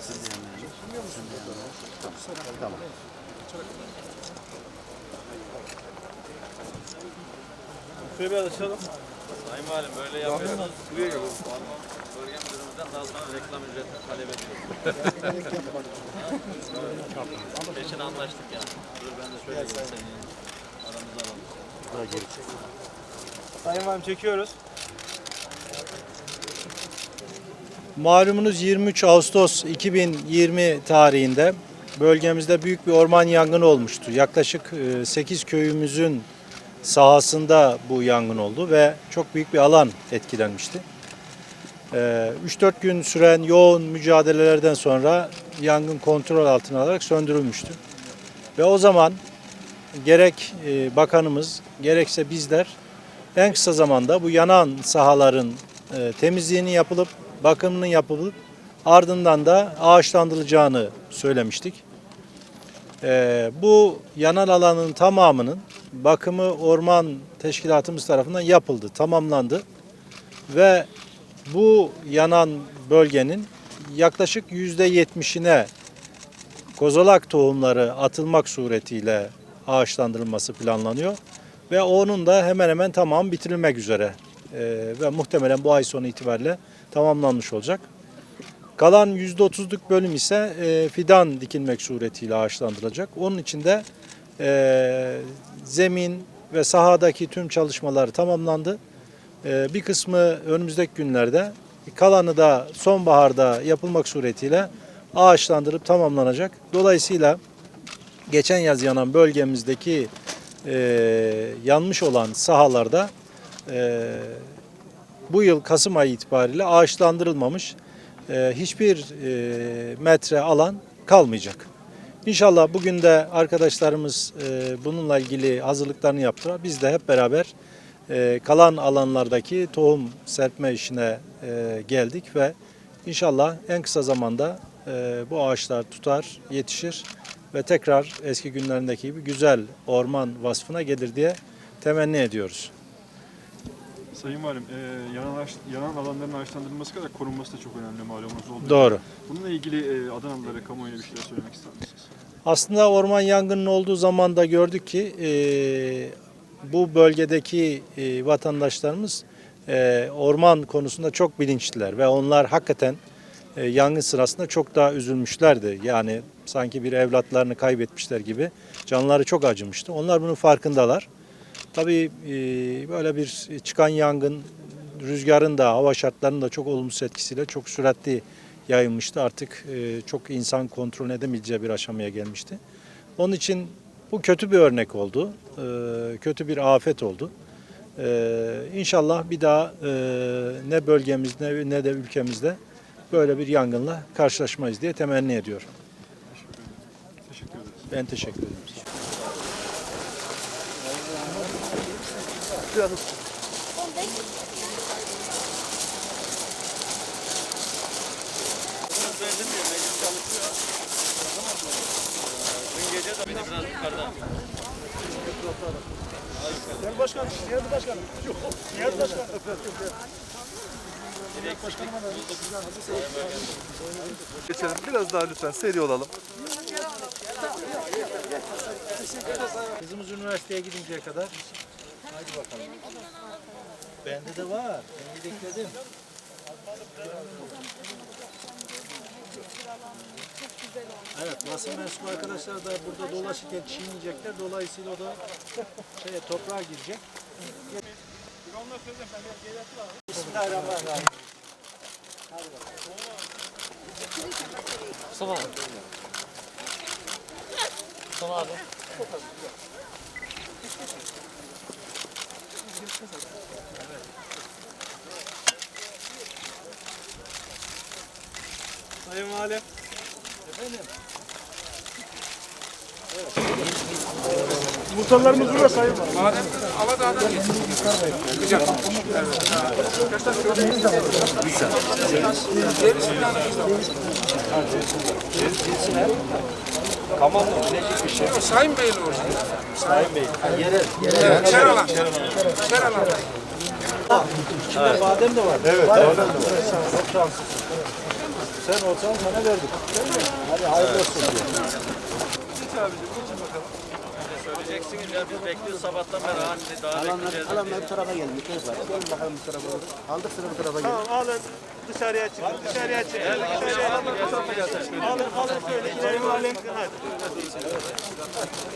Sen de yanına gel. Sen de yanına gel. Tamam. Tamam. Şuraya biraz açalım. Sayın Valim böyle yapıyoruz. Buraya gel. Bölge müdürümüzden daha sonra reklam ücretini talep ediyoruz. Peşin anlaştık ya. Dur ben de şöyle gideyim seni. Aramızı alalım. Daha geri çek. Sayın Valim çekiyoruz. Malumunuz 23 Ağustos 2020 tarihinde bölgemizde büyük bir orman yangını olmuştu. Yaklaşık 8 köyümüzün sahasında bu yangın oldu ve çok büyük bir alan etkilenmişti. E, 3-4 gün süren yoğun mücadelelerden sonra yangın kontrol altına alarak söndürülmüştü. Ve o zaman gerek e, bakanımız gerekse bizler en kısa zamanda bu yanan sahaların e, temizliğinin yapılıp bakımının yapılıp ardından da ağaçlandırılacağını söylemiştik. E, bu yanan alanın tamamının bakımı orman teşkilatımız tarafından yapıldı, tamamlandı ve bu yanan bölgenin yaklaşık yüzde yetmişine kozolak tohumları atılmak suretiyle ağaçlandırılması planlanıyor. Ve onun da hemen hemen tamam bitirilmek üzere. Ee, ve muhtemelen bu ay sonu itibariyle tamamlanmış olacak. Kalan %30'luk bölüm ise e, fidan dikilmek suretiyle ağaçlandırılacak. Onun için de e, zemin ve sahadaki tüm çalışmalar tamamlandı. E, bir kısmı önümüzdeki günlerde, kalanı da sonbaharda yapılmak suretiyle ağaçlandırıp tamamlanacak. Dolayısıyla geçen yaz yanan bölgemizdeki yanmış olan sahalarda e, bu yıl Kasım ayı itibariyle ağaçlandırılmamış e, hiçbir e, metre alan kalmayacak. İnşallah bugün de arkadaşlarımız e, bununla ilgili hazırlıklarını yaptılar. Biz de hep beraber e, kalan alanlardaki tohum serpme işine e, geldik ve inşallah en kısa zamanda e, bu ağaçlar tutar, yetişir ve tekrar eski günlerindeki gibi güzel orman vasfına gelir diye temenni ediyoruz. Sayın Valim, e, yanan, ağaç, yanan alanların ağaçlandırılması kadar korunması da çok önemli malumunuz olduğu Doğru. Bununla ilgili e, Adanalılara, kamuoyuna bir şeyler söylemek ister misiniz? Aslında orman yangının olduğu zaman da gördük ki e, bu bölgedeki e, vatandaşlarımız e, orman konusunda çok bilinçliler ve onlar hakikaten e, yangın sırasında çok daha üzülmüşlerdi. Yani sanki bir evlatlarını kaybetmişler gibi canları çok acımıştı. Onlar bunun farkındalar. Tabii e, böyle bir çıkan yangın rüzgarın da hava şartlarının da çok olumsuz etkisiyle çok süratli yayılmıştı. Artık e, çok insan kontrol edemeyeceği bir aşamaya gelmişti. Onun için bu kötü bir örnek oldu. E, kötü bir afet oldu. İnşallah bir daha ne bölgemizde ne de ülkemizde böyle bir yangınla karşılaşmayız diye temenni ediyorum. Teşekkür ederiz. Ben teşekkür ederim. Meclis çalışıyor. Dün gece de beni biraz yukarıda. Değerli başkanım, değerli başkanım. Değerli başkanım. Geçelim. Biraz daha lütfen seri olalım. Kızımız üniversiteye gidinceye kadar. Hadi bakalım. Bende de var. Ben yedekledim. Evet, basın mensubu arkadaşlar da burada dolaşırken çiğneyecekler. Dolayısıyla o da şeye, toprağa girecek. Bismillahirrahmanirrahim. Mustafa abi. Mustafa abi. Sayın Valim. Muhtarlarımız burada sayın Valim. Sayın Beyli orada. Sayın Bey. Yerel. Yerel. Şeralan. Şeralan. İçinde badem de var. Evet, badem de var. Çok şanslısın. Sen olsan sana verdik. Hadi hayırlı olsun. abicim geçin bakalım. Söyleyeceksiniz ya biz bekliyoruz sabahtan beri hani daha bekleyeceğiz. Alanlar bu tarafa gelin. Mikrof var. Gelin bakalım bu tarafa. Aldık sıra bu tarafa gelin. Tamam alın dışarıya çıkın. Dışarıya çıkın. Dışarıya alın. Alın alın şöyle ileri alayım. Hadi.